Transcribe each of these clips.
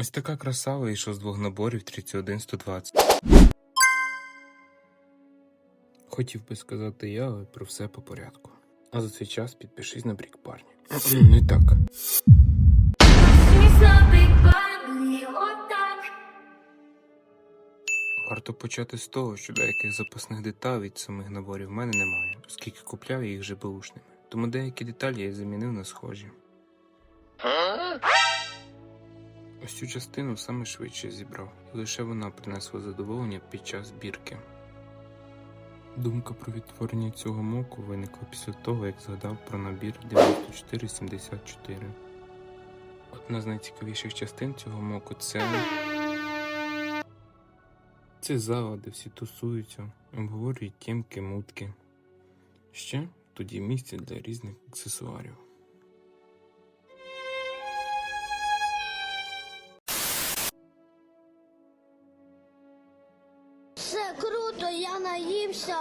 Ось така краса вийшла з двох наборів 31-120. Хотів би сказати я, але про все по порядку. А за цей час підпишись на брік парні. Так. Big Bang, отак. Варто почати з того, що деяких запасних деталей від самих наборів в мене немає, оскільки купляв я їх вже беушними. Тому деякі деталі я замінив на схожі. Ось цю частину саме швидше зібрав, і лише вона принесла задоволення під час збірки. Думка про відтворення цього моку виникла після того, як згадав про набір 9474. Одна з найцікавіших частин цього моку це. Це зала, де всі тусуються, обговорюють тємки, мутки. Ще є місце для різних аксесуарів. Все круто, я наївся.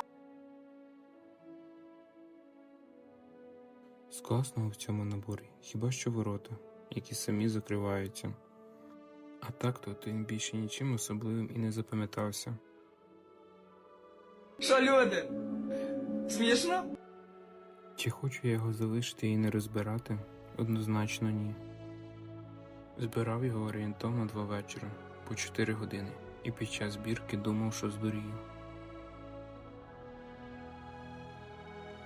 З класного в цьому наборі хіба що ворота, які самі закриваються. А так то він більше нічим особливим і не запам'ятався. Що, люди? Смішно? Чи хочу я його залишити і не розбирати? Однозначно ні. Збирав його орієнтовно два вечора по 4 години, і під час збірки думав, що здурію.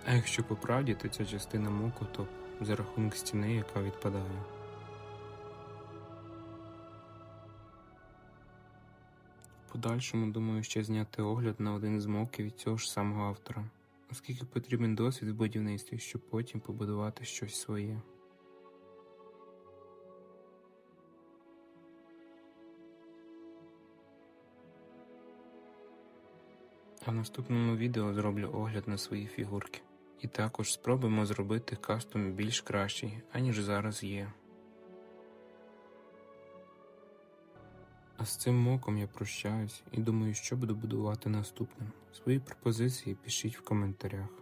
А якщо по правді, то ця частина моку топ за рахунок стіни, яка відпадає. В подальшому думаю ще зняти огляд на один з моків від цього ж самого автора, оскільки потрібен досвід в будівництві, щоб потім побудувати щось своє. А в наступному відео зроблю огляд на свої фігурки. І також спробуємо зробити кастом більш кращий, аніж зараз є. А з цим моком я прощаюсь і думаю, що буду будувати наступним. Свої пропозиції пишіть в коментарях.